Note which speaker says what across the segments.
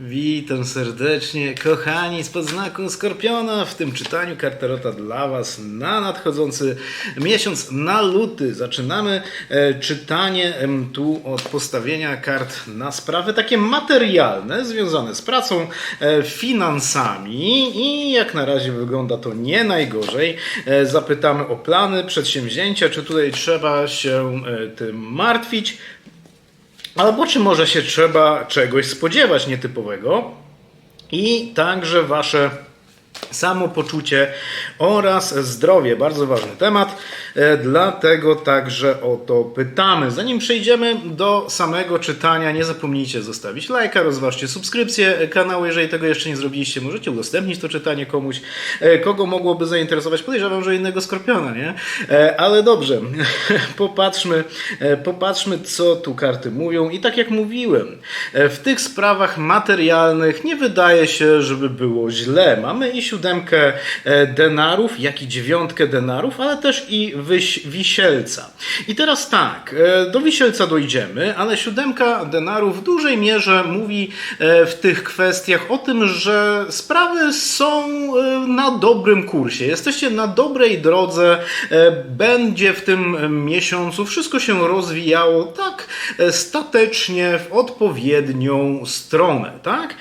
Speaker 1: Witam serdecznie, kochani, spod znaku Skorpiona w tym czytaniu Karterota dla Was na nadchodzący miesiąc, na luty. Zaczynamy e, czytanie tu od postawienia kart na sprawy takie materialne, związane z pracą, e, finansami i jak na razie wygląda to nie najgorzej. E, zapytamy o plany, przedsięwzięcia, czy tutaj trzeba się tym martwić. Albo czy może się trzeba czegoś spodziewać nietypowego i także wasze samopoczucie oraz zdrowie. Bardzo ważny temat, dlatego także o to pytamy. Zanim przejdziemy do samego czytania, nie zapomnijcie zostawić lajka, rozważcie subskrypcję kanału, jeżeli tego jeszcze nie zrobiliście. Możecie udostępnić to czytanie komuś, e, kogo mogłoby zainteresować. Podejrzewam, że innego skorpiona, nie? E, Ale dobrze, popatrzmy, e, popatrzmy, co tu karty mówią. I tak jak mówiłem, e, w tych sprawach materialnych nie wydaje się, żeby było źle. Mamy i siódemkę e, denarów, jak i dziewiątkę denarów, ale też i wyś, wisielca. I teraz tak, e, do wisielca dojdziemy, ale siódemka denarów w dużej mierze mówi e, w tych kwestiach o tym, że sprawy są e, na dobrym kursie. Jesteście na dobrej drodze, będzie w tym miesiącu wszystko się rozwijało tak statecznie w odpowiednią stronę, tak?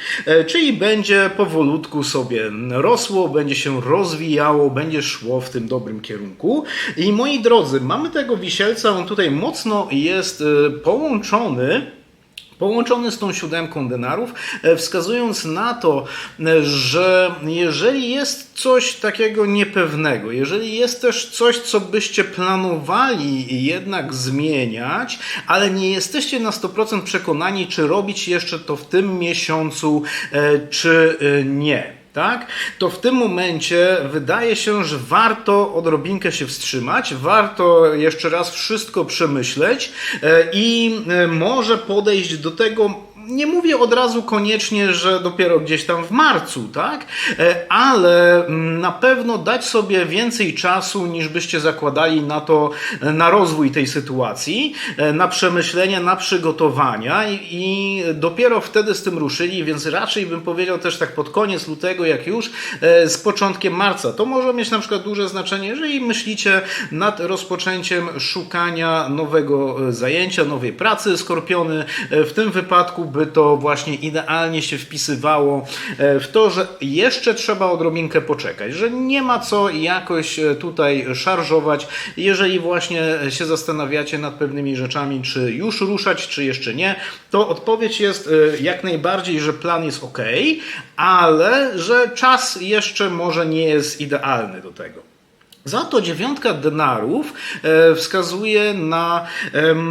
Speaker 1: Czyli będzie powolutku sobie rosło, będzie się rozwijało, będzie szło w tym dobrym kierunku. I moi drodzy, mamy tego wisielca, on tutaj mocno jest e, połączony połączony z tą siódemką denarów, e, wskazując na to, e, że jeżeli jest coś takiego niepewnego, jeżeli jest też coś, co byście planowali jednak zmieniać, ale nie jesteście na 100% przekonani, czy robić jeszcze to w tym miesiącu, czy nie tak, to w tym momencie wydaje się, że warto odrobinkę się wstrzymać, warto jeszcze raz wszystko przemyśleć e, i e, może podejść do tego nie mówię od razu koniecznie, że dopiero gdzieś tam w marcu, tak? E, Ale mm, na pewno dać sobie więcej czasu niż byście zakładali na to, e, na rozwój tej sytuacji, e, na przemyślenia, na przygotowania i, dopiero wtedy z tym ruszyli, więc raczej bym powiedział też tak pod koniec lutego, jak już z początkiem marca. To może mieć na przykład duże znaczenie, jeżeli myślicie nad rozpoczęciem szukania nowego zajęcia, nowej pracy, skorpiony. W tym wypadku by to właśnie idealnie się wpisywało e, w to, że jeszcze trzeba odrobinkę poczekać, że nie ma co jakoś e, tutaj szarżować, jeżeli właśnie się zastanawiacie nad pewnymi rzeczami, czy już ruszać, czy jeszcze nie, to odpowiedź jest e, jak najbardziej, że plan jest ok, ale że czas jeszcze może nie jest idealny do tego. Za to dziewiątka denarów e, wskazuje na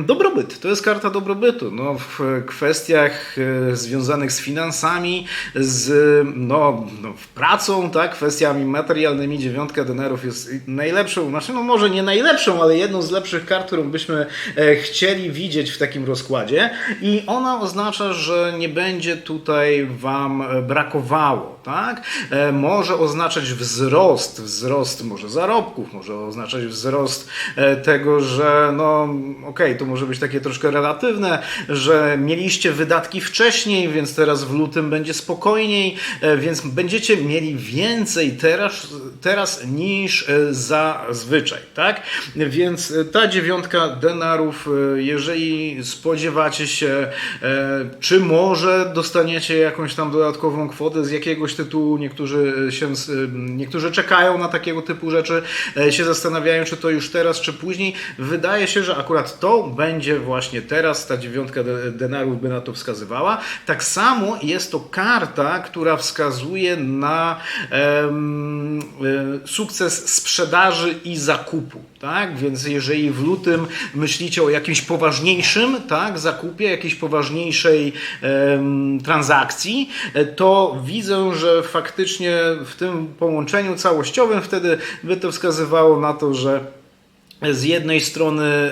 Speaker 1: dobrobyt. To jest karta dobrobytu. No, w kwestiach e, związanych z finansami, z no, no, pracą, tak, kwestiami materialnymi dziewiątka denarów jest najlepszą, znaczy no może nie najlepszą, ale jedną z lepszych kart, którą byśmy e, chcieli widzieć w takim rozkładzie i ona oznacza, że nie będzie tutaj Wam brakowało, tak? E, Może oznaczać wzrost, wzrost może zarobków, może oznaczać wzrost e, tego, że no okej, to może być takie troszkę relatywne, że mieliście wydatki wcześniej, więc teraz w lutym będzie spokojniej, e, więc będziecie mieli więcej teraz, teraz niż zazwyczaj, tak? Więc ta dziewiątka denarów, jeżeli spodziewacie się, czy może dostaniecie jakąś tam dodatkową kwotę z jakiegoś tytułu, niektórzy się, niektórzy czekają na takiego typu rzeczy, e, się zastanawiają, czy to już teraz, czy później. Wydaje się, że akurat to będzie właśnie teraz, ta dziewiątka de- denarów by na to wskazywała. Tak samo jest to karta, która wskazuje na e, sukces sprzedaży i zakupu. Tak? Więc jeżeli w lutym myślicie o jakimś poważniejszym tak, zakupie, jakiejś poważniejszej transakcji, e, to widzę, że faktycznie w tym połączeniu całościowym wtedy by to wskazywało na to, że z jednej strony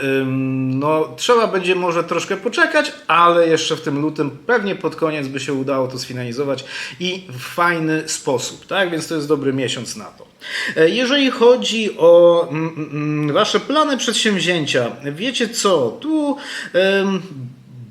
Speaker 1: no, trzeba będzie może troszkę poczekać, ale jeszcze w tym lutym pewnie pod koniec by się udało to sfinalizować i w fajny sposób, tak? Więc to jest dobry miesiąc na to. E, Jeżeli chodzi o mm, mm, Wasze plany przedsięwzięcia, wiecie co? Tu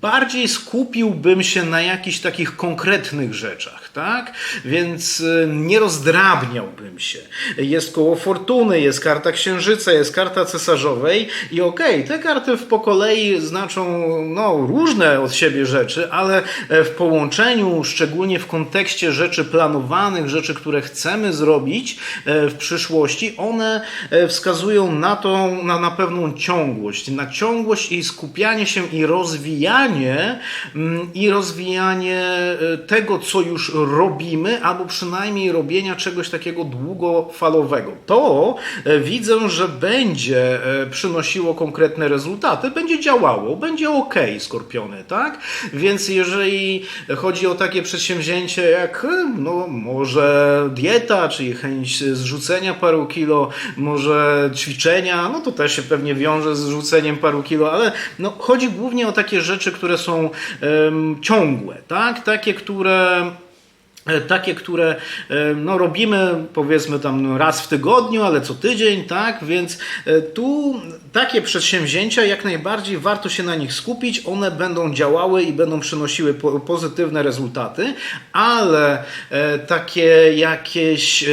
Speaker 1: bardziej skupiłbym się na jakichś takich konkretnych rzeczach, tak? Więc y, nie rozdrabniałbym się. Jest koło fortuny, jest karta księżyca, jest karta cesarzowej i okej, te karty w po kolei znaczą no, różne od siebie rzeczy, ale e, w połączeniu, szczególnie w kontekście rzeczy planowanych, rzeczy, które chcemy zrobić e, w przyszłości, one e, wskazują na tą, na, na pewną ciągłość, na ciągłość i skupianie się i rozwijanie mm, i rozwijanie e, tego, co już robimy, albo przynajmniej robienia czegoś takiego długofalowego. To e, widzę, że będzie e, przynosiło konkretne rezultaty, będzie działało, będzie ok, skorpiony, tak? Więc jeżeli chodzi o takie przedsięwzięcie jak no, może dieta, czyli chęć zrzucenia paru kilo, może ćwiczenia, no to też się pewnie wiąże z rzuceniem paru kilo, ale no, chodzi głównie o takie rzeczy, które są em, ciągłe, tak? Takie, które takie, które e, no, robimy powiedzmy tam raz w tygodniu, ale co tydzień, tak? Więc e, tu takie przedsięwzięcia jak najbardziej warto się na nich skupić. One będą działały i będą przynosiły po- pozytywne rezultaty, ale e, takie jakieś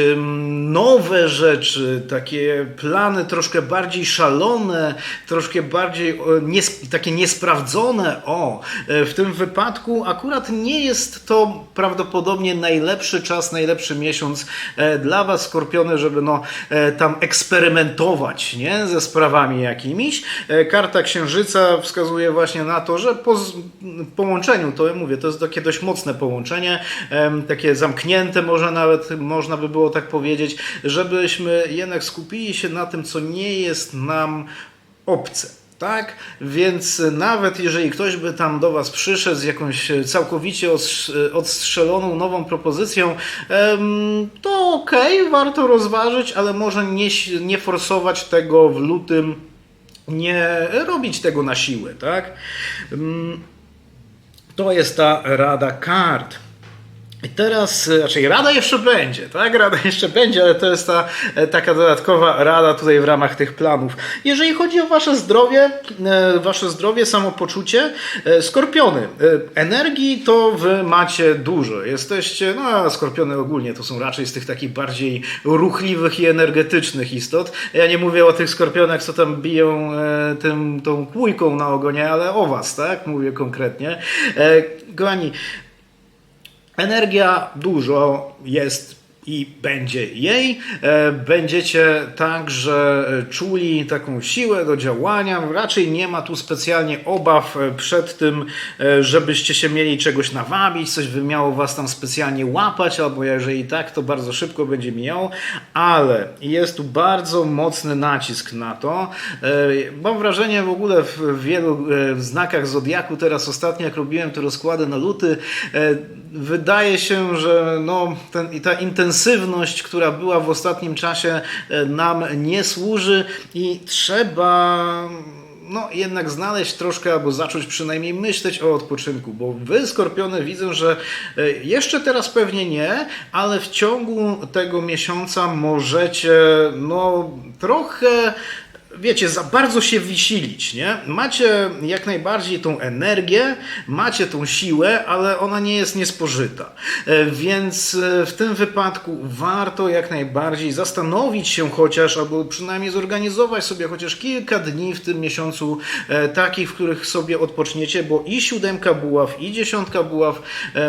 Speaker 1: nowe rzeczy, takie plany troszkę bardziej szalone, troszkę bardziej e, nies- takie niesprawdzone, o, e, w tym wypadku akurat nie jest to prawdopodobnie najlepszy czas, najlepszy miesiąc e, dla Was, Skorpiony, żeby no, e, tam eksperymentować nie? ze sprawami jakimiś. E, Karta Księżyca wskazuje właśnie na to, że po połączeniu, to ja mówię, to jest takie dość mocne połączenie, takie zamknięte może nawet, można by było tak powiedzieć, żebyśmy jednak skupili się na tym, co nie jest nam obce. Tak? Więc nawet jeżeli ktoś by tam do Was przyszedł z jakąś całkowicie odstrzeloną nową propozycją, to okej, warto rozważyć, ale może nie, nie forsować tego w lutym, nie robić tego na siłę. Tak? To jest ta rada kart. I teraz, e, raczej rada jeszcze będzie, tak? Rada jeszcze będzie, ale to jest ta e, taka dodatkowa rada tutaj w ramach tych planów. Jeżeli chodzi o wasze zdrowie, e, wasze zdrowie, samopoczucie, skorpiony, energii to wy macie dużo. Jesteście, no a skorpiony ogólnie to są raczej z tych takich bardziej ruchliwych i energetycznych istot. Ja nie mówię o tych skorpionach, co tam biją tym, tą kłójką na ogonie, ale o was, tak? Mówię konkretnie. Kochani, Energia dużo jest i będzie jej. E, Będziecie także czuli taką siłę do działania. Raczej nie ma tu specjalnie obaw e, przed tym, e, żebyście się mieli czegoś nawabić, coś by miało was tam specjalnie łapać, albo jeżeli tak, to bardzo szybko będzie mijało, ale jest tu bardzo mocny nacisk na to. Mam wrażenie w ogóle w wielu znakach Zodiaku, teraz ostatnio jak robiłem te rozkłady na luty, wydaje się, że no, ten, ta intensywność, która była w ostatnim czasie e, nam nie służy i trzeba no, jednak znaleźć troszkę albo zacząć przynajmniej myśleć o odpoczynku, bo wy, Skorpiony, widzę, że e, jeszcze teraz pewnie nie, ale w ciągu tego miesiąca możecie no, trochę wiecie, za bardzo się wysilić, nie? Macie jak najbardziej tą energię, macie tą siłę, ale ona nie jest niespożyta. E, Więc e, w tym wypadku warto jak najbardziej zastanowić się chociaż, albo przynajmniej zorganizować sobie chociaż kilka dni w tym miesiącu e, takich, w których sobie odpoczniecie, bo i siódemka buław, i dziesiątka buław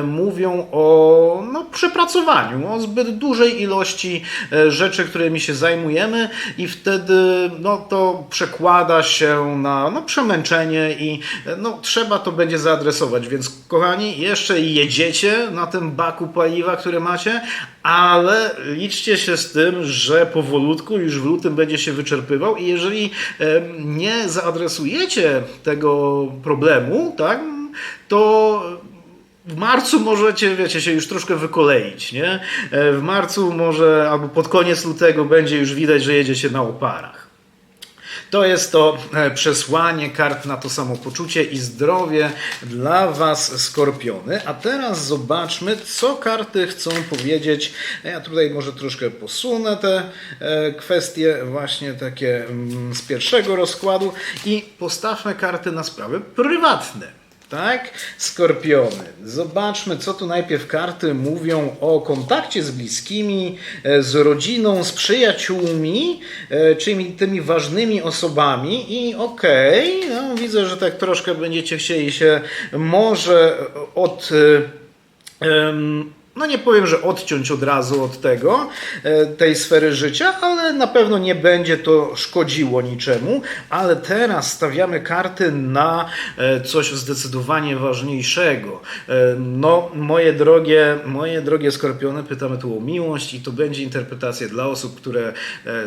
Speaker 1: mówią o no, przepracowaniu, o zbyt dużej ilości rzeczy, którymi się zajmujemy i wtedy no, to przekłada się na no, przemęczenie i no, trzeba to będzie zaadresować. Więc kochani, jeszcze jedziecie na tym baku paliwa, który macie, ale liczcie się z tym, że powolutku już w lutym będzie się wyczerpywał i jeżeli nie zaadresujecie tego problemu, tak, to w marcu możecie, wiecie, się już troszkę wykoleić, nie? E, W marcu może, albo pod koniec lutego będzie już widać, że jedziecie na oparach. To jest to e, przesłanie kart na to samopoczucie i zdrowie dla Was, skorpiony. A teraz zobaczmy, co karty chcą powiedzieć. Ja tutaj może troszkę posunę te e, kwestie, właśnie takie mm, z pierwszego rozkładu, i postawmy karty na sprawy prywatne. Tak? Skorpiony. Zobaczmy, co tu najpierw karty mówią o kontakcie z bliskimi, e, z rodziną, z przyjaciółmi, e, czyli tymi ważnymi osobami. I okej, no, widzę, że tak troszkę będziecie chcieli się może od. em, no nie powiem, że odciąć od razu od tego, e, tej sfery życia, ale na pewno nie będzie to szkodziło niczemu. Ale teraz stawiamy karty na e, coś zdecydowanie ważniejszego. E, No, moje drogie, moje drogie skorpiony, pytamy tu o miłość i to będzie interpretacja dla osób, które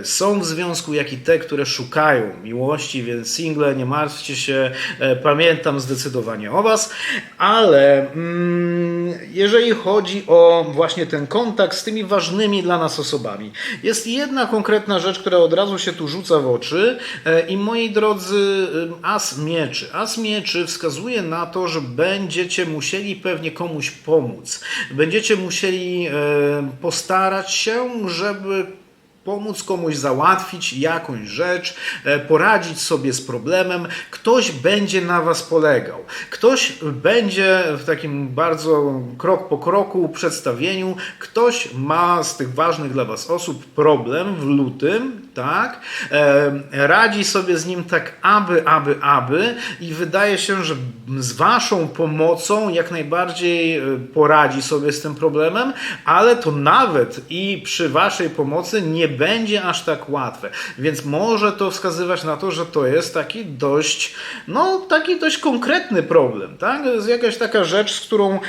Speaker 1: są w związku, jak i te, które szukają miłości, więc single, nie martwcie się, pamiętam zdecydowanie o Was, ale mm, jeżeli chodzi o właśnie ten kontakt z tymi ważnymi dla nas osobami, jest jedna konkretna rzecz, która od razu się tu rzuca w oczy e, i moi drodzy, e, as mieczy. As mieczy wskazuje na to, że będziecie musieli pewnie komuś pomóc. Będziecie musieli e, postarać się, żeby pomóc komuś załatwić jakąś rzecz, e, poradzić sobie z problemem. Ktoś będzie na Was polegał. Ktoś będzie w takim bardzo krok po kroku przedstawieniu. Ktoś ma z tych ważnych dla Was osób problem w lutym, tak? E, radzi sobie z nim tak, aby, aby, aby, i wydaje się, że z Waszą pomocą jak najbardziej e, poradzi sobie z tym problemem, ale to nawet i przy Waszej pomocy nie będzie aż tak łatwe. Więc może to wskazywać na to, że to jest taki dość, no taki dość konkretny problem, tak? To jest jakaś taka rzecz, z którą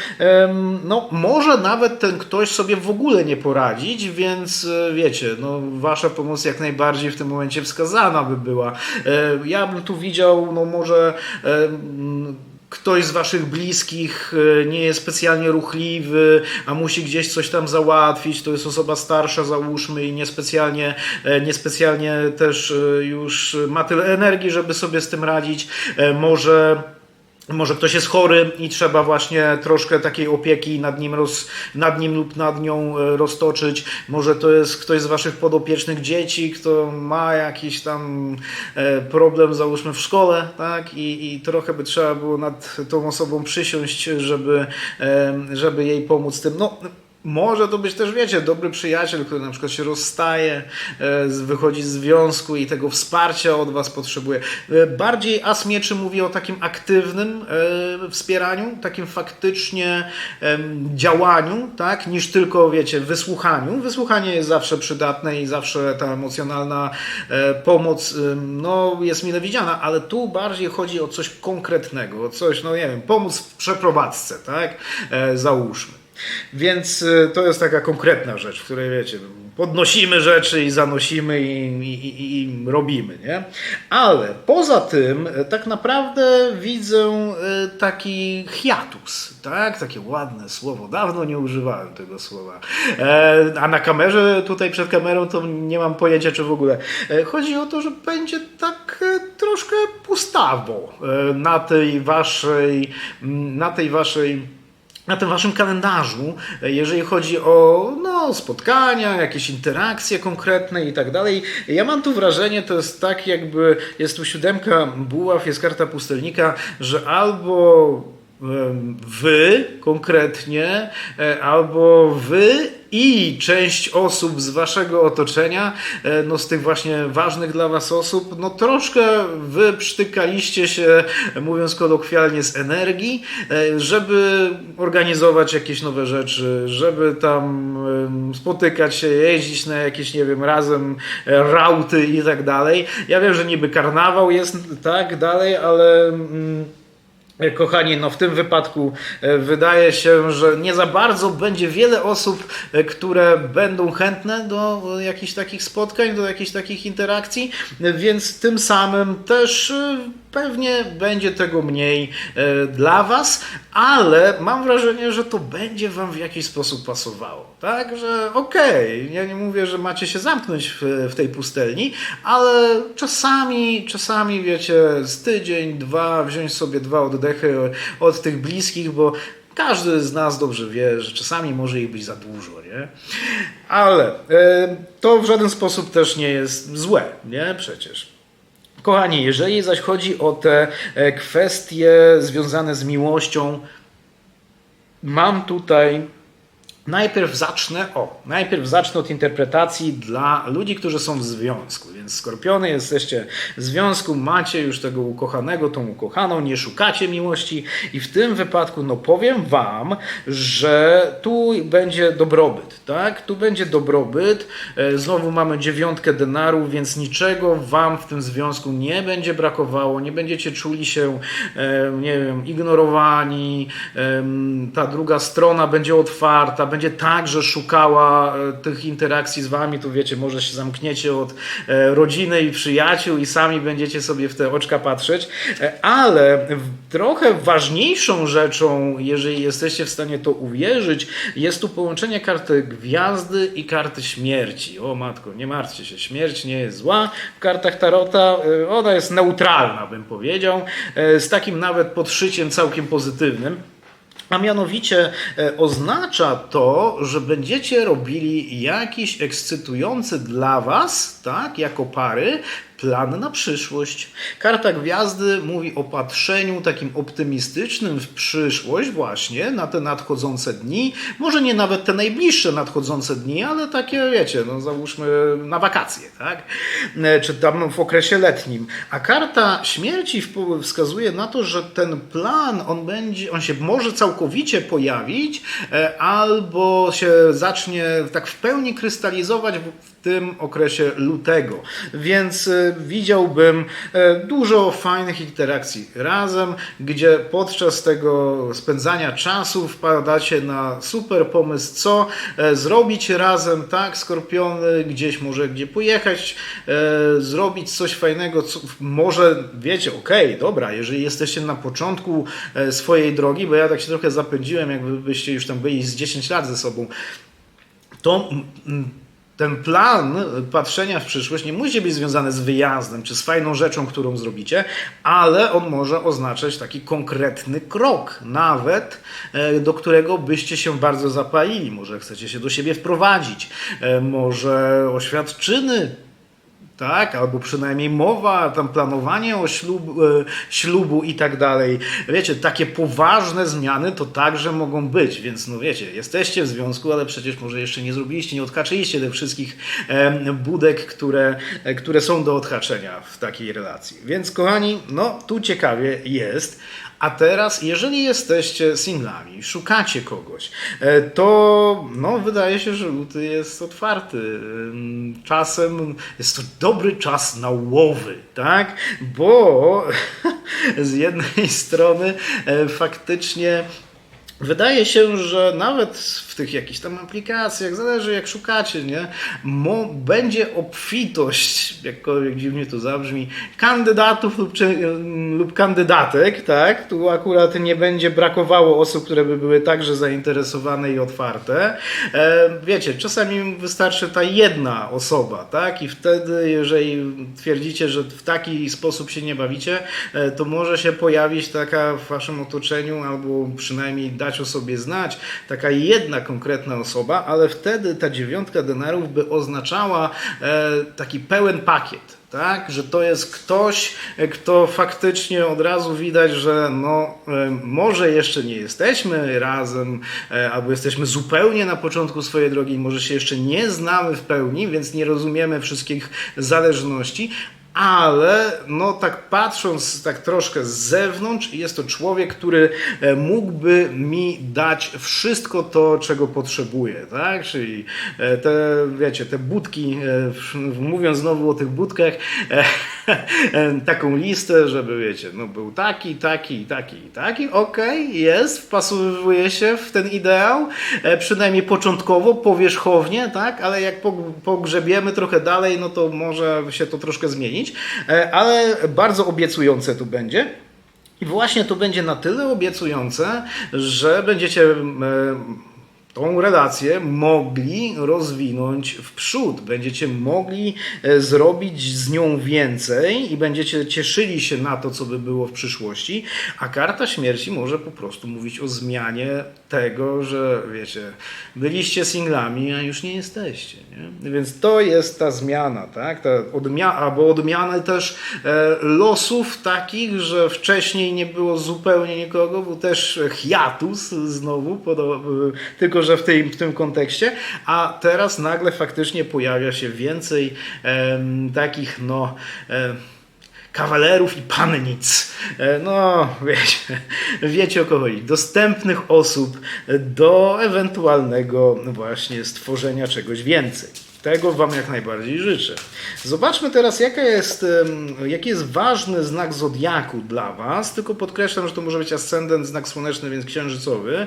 Speaker 1: no może nawet ten ktoś sobie w ogóle nie poradzić, więc e, wiecie, no Wasza pomoc jak najbardziej w tym momencie wskazana by była. E, Ja bym tu widział, no może em, ktoś z waszych bliskich e, nie jest specjalnie ruchliwy, a musi gdzieś coś tam załatwić, to jest osoba starsza załóżmy i niespecjalnie, e, niespecjalnie też e, już ma tyle energii, żeby sobie z tym radzić. E, Może może ktoś jest chory i trzeba właśnie troszkę takiej opieki nad nim, roz, nad nim lub nad nią e, roztoczyć. Może to jest ktoś z waszych podopiecznych dzieci, kto ma jakiś tam e, problem, załóżmy w szkole, tak? I, i trochę by trzeba było nad tą osobą przysiąść, żeby, e, żeby jej pomóc tym. No, może to być też, wiecie, dobry przyjaciel, który na przykład się rozstaje, e, wychodzi z związku i tego wsparcia od Was potrzebuje. E, Bardziej As Mieczy mówi o takim aktywnym e, wspieraniu, takim faktycznie działaniu, tak, niż tylko, wiecie, wysłuchaniu. Wysłuchanie jest zawsze przydatne i zawsze ta emocjonalna pomoc no, jest mile widziana, ale tu bardziej chodzi o coś konkretnego, o coś, no nie wiem, pomóc w przeprowadzce, tak, załóżmy. Więc y, to jest taka konkretna rzecz, w której wiecie, podnosimy rzeczy i zanosimy i, i, i, i robimy, nie? Ale poza tym y, tak naprawdę widzę y, taki hiatus, tak? Takie ładne słowo. Dawno nie używałem tego słowa. E, a na kamerze, tutaj przed kamerą, to nie mam pojęcia, czy w ogóle. E, chodzi o to, że będzie tak e, troszkę pustawo e, na tej waszej, na tej waszej na tym waszym kalendarzu, e, jeżeli chodzi o no, spotkania, jakieś interakcje konkretne i tak dalej. Ja mam tu wrażenie, to jest tak jakby, jest tu siódemka buław, jest karta pustelnika, że albo wy konkretnie, e, albo wy i część osób z waszego otoczenia, e, no z tych właśnie ważnych dla was osób, no troszkę wy przytykaliście się, mówiąc kolokwialnie, z energii, e, żeby organizować jakieś nowe rzeczy, żeby tam spotykać się, jeździć na jakieś, nie wiem, razem rauty i tak dalej. Ja wiem, że niby karnawał jest tak dalej, ale... Mm, Kochani, no w tym wypadku e, wydaje się, że nie za bardzo będzie wiele osób, e, które będą chętne do e, jakichś takich spotkań, do jakichś takich interakcji, e, więc tym samym też e, pewnie będzie tego mniej e, dla Was, ale mam wrażenie, że to będzie Wam w jakiś sposób pasowało. Tak, że okej, ja nie mówię, że macie się zamknąć w, w tej pustelni, ale czasami, czasami wiecie, z tydzień, dwa, wziąć sobie dwa oddechy od tych bliskich, bo każdy z nas dobrze wie, że czasami może ich być za dużo, nie? Ale e, to w żaden sposób też nie jest złe, nie? Przecież. Kochani, jeżeli zaś chodzi o te e, kwestie związane z miłością, mam tutaj. Najpierw zacznę, o, najpierw zacznę od interpretacji dla ludzi, którzy są w związku. Więc skorpiony, jesteście w związku, macie już tego ukochanego, tą ukochaną, nie szukacie miłości i w tym wypadku, no powiem wam, że tu będzie dobrobyt, tak? Tu będzie dobrobyt. E, Znowu mamy dziewiątkę denarów, więc niczego wam w tym związku nie będzie brakowało, nie będziecie czuli się, e, nie wiem, ignorowani, ta druga strona będzie otwarta, będzie także szukała e, tych interakcji z wami, tu wiecie, może się zamkniecie od e, rodziny i przyjaciół i sami będziecie sobie w te oczka patrzeć, E, ale trochę ważniejszą rzeczą, jeżeli jesteście w stanie to uwierzyć, jest tu połączenie karty gwiazdy i karty śmierci. O matko, nie martwcie się, śmierć nie jest zła. W kartach Tarota ona jest neutralna, bym powiedział, z takim nawet podszyciem całkiem pozytywnym. A mianowicie e, oznacza to, że będziecie robili jakiś ekscytujący dla Was, tak, jako pary, plan na przyszłość. Karta Gwiazdy mówi o patrzeniu takim optymistycznym w przyszłość, właśnie na te nadchodzące dni. Może nie nawet te najbliższe nadchodzące dni, ale takie, wiecie, no załóżmy na wakacje, tak? E, Czy tam w okresie letnim. A karta śmierci wskazuje na to, że ten plan, on będzie, on się może całkowicie pojawić, e, albo się zacznie tak w pełni krystalizować w tym okresie lutego. Więc e, widziałbym e, dużo fajnych interakcji razem, gdzie podczas tego spędzania czasu wpadacie na super pomysł, co e, zrobić razem, tak, skorpiony, gdzieś może gdzie pojechać, e, zrobić coś fajnego, co może wiecie, okej, dobra, jeżeli jesteście na początku e, swojej drogi, bo ja tak się trochę zapędziłem, jakbyście już tam byli z 10 lat ze sobą, to ten plan patrzenia w przyszłość nie musi być związany z wyjazdem czy z fajną rzeczą, którą zrobicie, ale on może oznaczać taki konkretny krok, nawet e, do którego byście się bardzo zapalili. Może chcecie się do siebie wprowadzić, e, może oświadczyny tak, albo przynajmniej mowa, tam planowanie o ślub, e, ślubu i tak dalej. Wiecie, takie poważne zmiany to także mogą być, więc no wiecie, jesteście w związku, ale przecież może jeszcze nie zrobiliście, nie odhaczyliście tych wszystkich budek, które, e, które są do odhaczenia w takiej relacji. Więc kochani, no tu ciekawie jest. A teraz, jeżeli jesteście singlami, szukacie kogoś, e, to no, wydaje się, że luty jest otwarty. Czasem jest to dobry czas na łowy, tak? Bo z jednej strony e, faktycznie Wydaje się, że nawet w tych jakichś tam aplikacjach, zależy jak szukacie, nie? Mo, będzie obfitość, jakkolwiek dziwnie to zabrzmi, kandydatów lub, czy, lub kandydatek, tak? Tu akurat nie będzie brakowało osób, które by były także zainteresowane i otwarte. E, wiecie, czasami wystarczy ta jedna osoba, tak? I wtedy, jeżeli twierdzicie, że w taki sposób się nie bawicie, e, to może się pojawić taka w waszym otoczeniu, albo przynajmniej dać o sobie znać, taka jedna konkretna osoba, ale wtedy ta dziewiątka denarów by oznaczała e, taki pełen pakiet. Tak, że to jest ktoś, e, kto faktycznie od razu widać, że no, e, może jeszcze nie jesteśmy razem, albo jesteśmy zupełnie na początku swojej drogi, może się jeszcze nie znamy w pełni, więc nie rozumiemy wszystkich zależności, ale no tak patrząc tak troszkę z zewnątrz, jest to człowiek, który e, mógłby mi dać wszystko to, czego potrzebuję, tak? Czyli e, te, wiecie, te budki, e, mówiąc znowu o tych budkach, taką listę, żeby wiecie, no był taki, taki, taki taki, okej, jest, wpasowuje się w ten ideał, e, przynajmniej początkowo, powierzchownie, tak? Ale jak pog- pogrzebiemy trochę dalej, no to może się to troszkę zmienić, E, ale bardzo obiecujące tu będzie. I właśnie to będzie na tyle obiecujące, że będziecie tą relację mogli rozwinąć w przód. Będziecie mogli e, zrobić z nią więcej i będziecie cieszyli się na to, co by było w przyszłości. A karta śmierci może po prostu mówić o zmianie tego, że wiecie, byliście singlami, a już nie jesteście. Nie? Więc to jest ta zmiana, tak? Ta odmia- albo odmiany też e, losów takich, że wcześniej nie było zupełnie nikogo, był też hiatus znowu, tylko że w, w tym kontekście, a teraz nagle faktycznie pojawia się więcej em, takich, no. E, kawalerów i pannic. E, No, wiecie, wiecie o kogo chodzi. Dostępnych osób do ewentualnego właśnie stworzenia czegoś więcej. Tego Wam jak najbardziej życzę. Zobaczmy teraz, jaka jest, jaki jest ważny znak zodiaku dla Was. Tylko podkreślam, że to może być ascendent, znak słoneczny, więc księżycowy.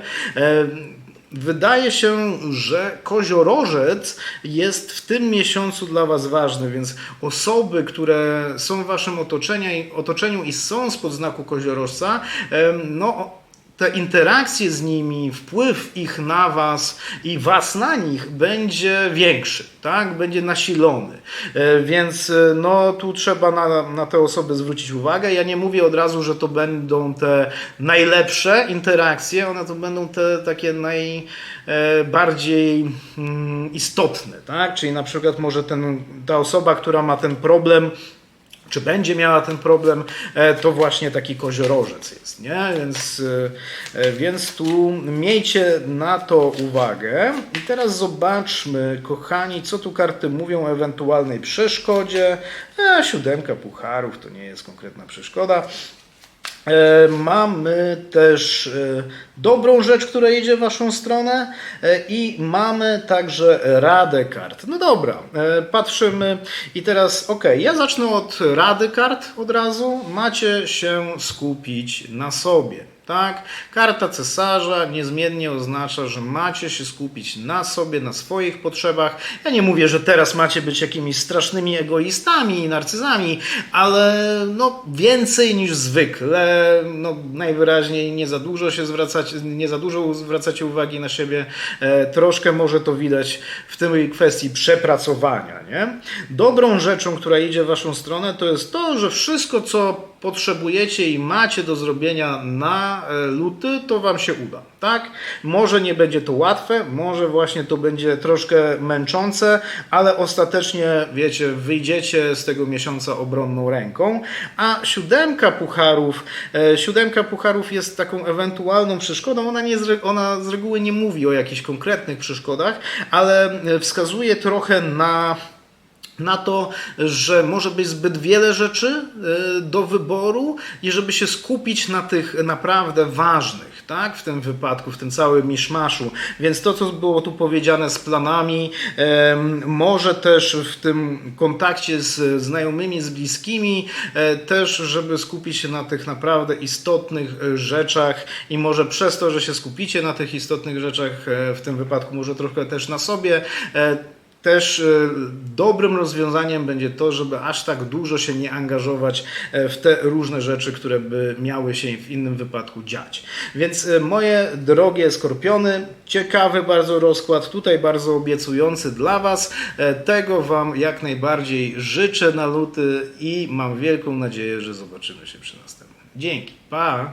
Speaker 1: Wydaje się, że koziorożec jest w tym miesiącu dla Was ważny, więc osoby, które są w Waszym otoczeniu, i są spod znaku koziorożca, no te interakcje z nimi, wpływ ich na was i was na nich będzie większy, tak? Będzie nasilony. E, Więc e, no, tu trzeba na, na te osoby zwrócić uwagę. Ja nie mówię od razu, że to będą te najlepsze interakcje, one to będą te takie najbardziej mm, istotne, tak? Czyli na przykład może ten, ta osoba, która ma ten problem, czy będzie miała ten problem, e, to właśnie taki koziorożec jest, nie? Więc, e, e, więc tu miejcie na to uwagę. I teraz zobaczmy, kochani, co tu karty mówią o ewentualnej przeszkodzie. A, siódemka pucharów to nie jest konkretna przeszkoda. E, Mamy też e, dobrą rzecz, która idzie w Waszą stronę e, i mamy także radę kart. No dobra, patrzymy i teraz ok, ja zacznę od rady kart od razu. Macie się skupić na sobie. Tak? Karta cesarza niezmiennie oznacza, że macie się skupić na sobie, na swoich potrzebach. Ja nie mówię, że teraz macie być jakimiś strasznymi egoistami i narcyzami, ale no, więcej niż zwykle. No, najwyraźniej nie za dużo się zwracacie, nie za dużo zwracacie uwagi na siebie. E, troszkę może to widać w tej kwestii przepracowania. Nie? Dobrą rzeczą, która idzie w Waszą stronę, to jest to, że wszystko, co potrzebujecie i macie do zrobienia na e, luty, to Wam się uda. Tak? Może nie będzie to łatwe, może właśnie to będzie troszkę męczące, ale ostatecznie, wiecie, wyjdziecie z tego miesiąca obronną ręką. A siódemka pucharów, e, siódemka pucharów jest taką ewentualną przeszkodą. Ona, nie ona z reguły nie mówi o jakichś konkretnych przeszkodach, ale e, wskazuje trochę na na to, że może być zbyt wiele rzeczy y, do wyboru i żeby się skupić na tych naprawdę ważnych, tak? W tym wypadku, w tym całym miszmaszu. Więc to, co było tu powiedziane z planami, może też w tym kontakcie z znajomymi, z bliskimi, e, też, żeby skupić się na tych naprawdę istotnych e, rzeczach i może przez to, że się skupicie na tych istotnych rzeczach, e, w tym wypadku może trochę też na sobie, e, też e, dobrym rozwiązaniem będzie to, żeby aż tak dużo się nie angażować e, w te różne rzeczy, które by miały się w innym wypadku dziać. Więc e, moje drogie skorpiony, ciekawy bardzo rozkład, tutaj bardzo obiecujący dla Was. Tego Wam jak najbardziej życzę na luty i mam wielką nadzieję, że zobaczymy się przy następnym. Dzięki, pa!